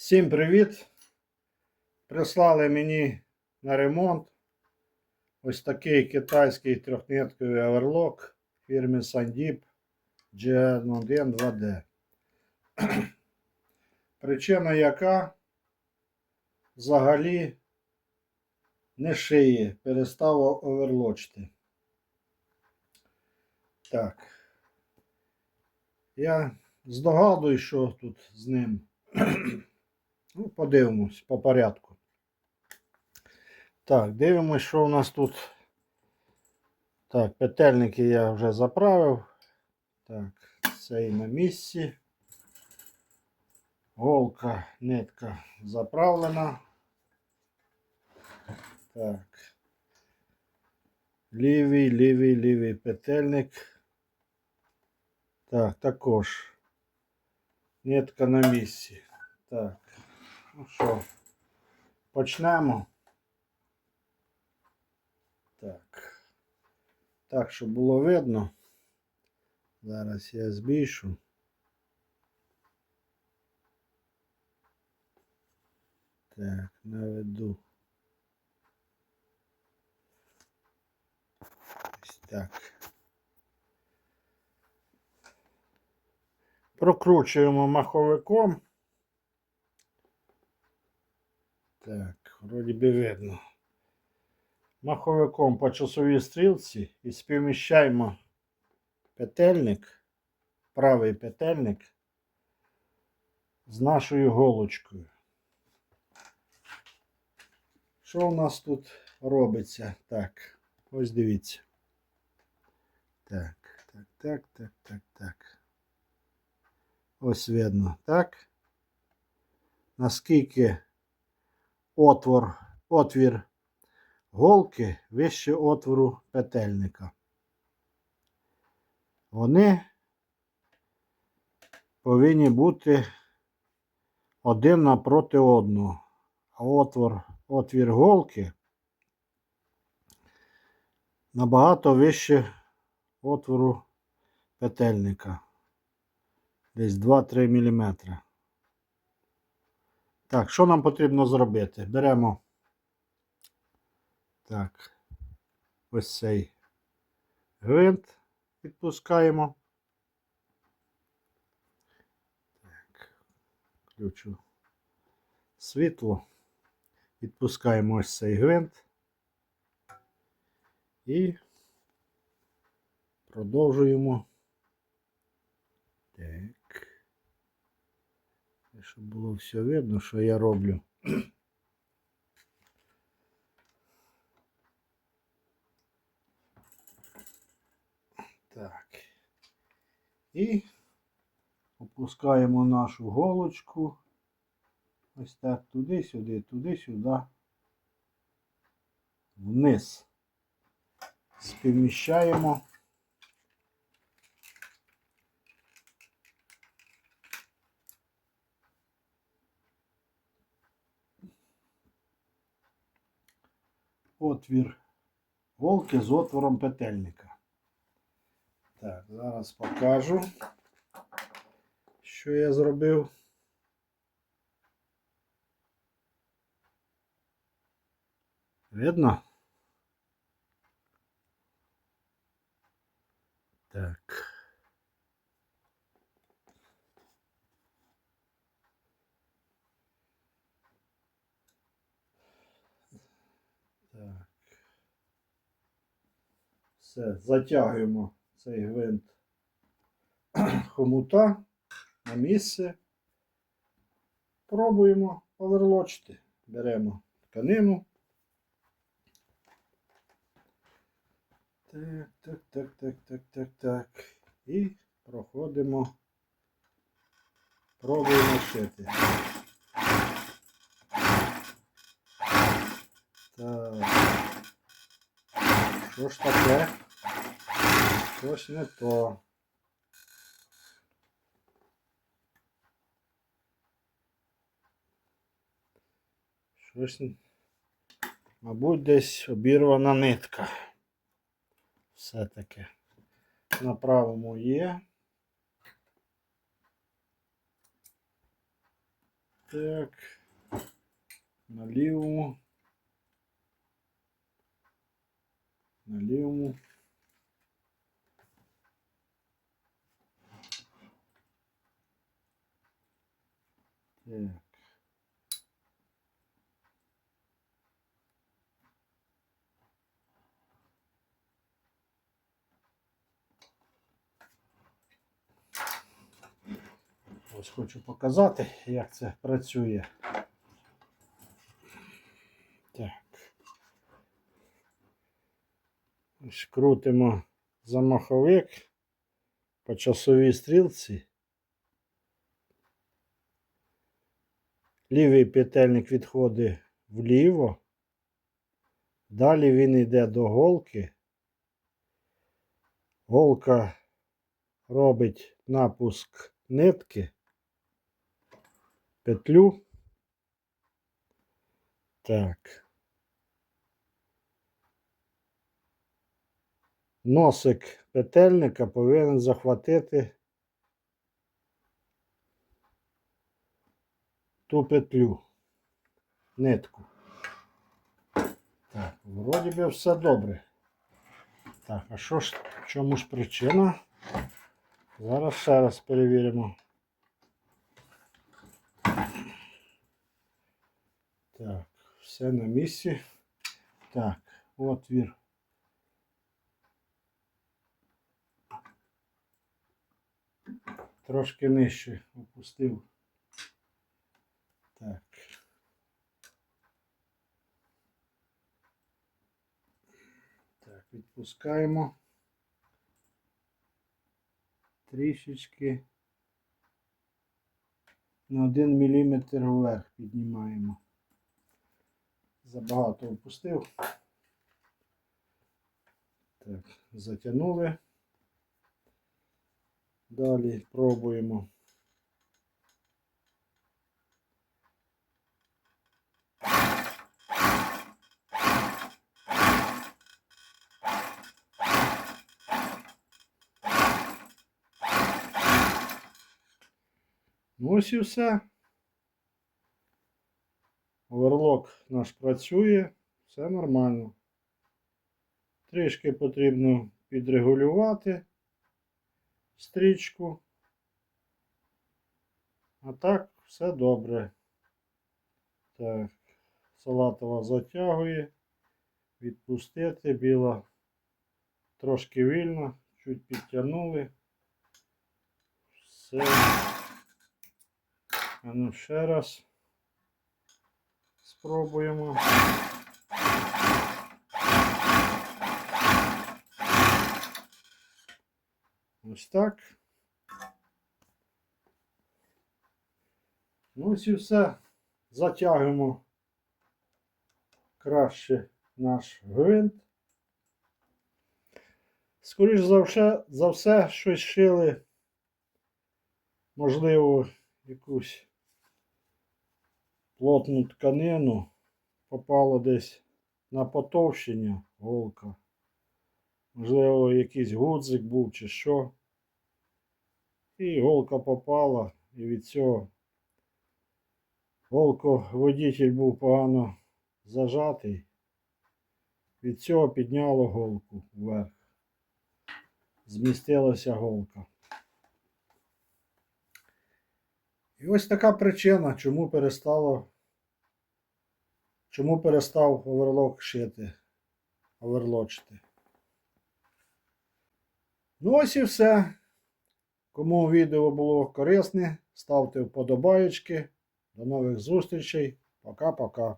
Всім привіт! Прислали мені на ремонт ось такий китайський трьохнитковий оверлок фірми Sandip GN1 2D. Причина яка взагалі не шиє, перестав оверлочити. Так. Я здогадую, що тут з ним. Ну, подивимось по порядку. Так, дивимось, що у нас тут. Так, петельники я вже заправив. Так, цей на місці. Голка, нитка заправлена. Так. Лівий, лівий, лівий петельник. Так, також. Нитка на місці. Так. Ну що, почнемо. Так. Так, щоб було видно. Зараз я збільшу. Так, наведу. Ось так. Прокручуємо маховиком. Так, вроді би видно. Маховиком по часовій стрілці і співміщаємо петельник, правий петельник з нашою голочкою. Що у нас тут робиться? Так, ось дивіться. Так, так, так, так, так, так. Ось видно, так? Наскільки отвор, отвір голки вище отвору петельника. Вони повинні бути один напроти одного. А отвор, отвір голки набагато вище отвору петельника. Десь 2-3 мм. Так, що нам потрібно зробити? Беремо так, ось цей гвинт відпускаємо. Так, включу світло. Відпускаємо ось цей гвинт і продовжуємо. Так. Щоб було все видно, що я роблю. Так. І опускаємо нашу голочку. Ось так туди-сюди, туди-сюди. Вниз. Співміщаємо. Отвір голки з отвором петельника. Так, зараз покажу, що я зробив. Видно? Так. Так. Все, затягуємо цей гвинт хомута на місце. Пробуємо оверлочити. Беремо тканину. Так, так, так, так, так, так, так. І проходимо. Пробуємо шити. Що ж таке? Щось не то. Щось, мабуть, десь обірвана нитка. Все-таки. На правому є. Так. На лівому. На лівому. Так. Ось хочу показати, як це працює. Так. Ось крутимо замаховик по часовій стрілці. Лівий петельник відходить вліво. Далі він йде до голки. Голка робить напуск нитки, петлю. Так. Носик петельника повинен захватити ту петлю, нитку. Так, вроді би все добре. Так, а що ж, в чому ж причина? Зараз ще раз перевіримо. Так, все на місці. Так, отвір. Трошки нижче опустив. Так. Так, відпускаємо. Трішечки на 1 мм вверх піднімаємо. Забагато опустив. Так, затягнули. Далі пробуємо. Ну ось і все. Оверлок наш працює, все нормально. Трішки потрібно підрегулювати стрічку. А так, все добре. Так, салатова затягує. Відпустити, біла трошки вільно, чуть підтягнули. Все. А ну ще раз спробуємо. Ось так. Ну ось і все. Затягуємо краще наш гвинт. Скоріше за все, за все щось шили, можливо, якусь плотну тканину, попало десь на потовщення голка. Можливо, якийсь гудзик був чи що. І голка попала, і від цього голководитель був погано зажатий. Від цього підняло голку вверх. Змістилася голка. І ось така причина, чому перестало, чому перестав оверлок шити, оверлочити. Ну ось і все. Кому відео було корисне, ставте вподобаєчки. До нових зустрічей. Пока-пока.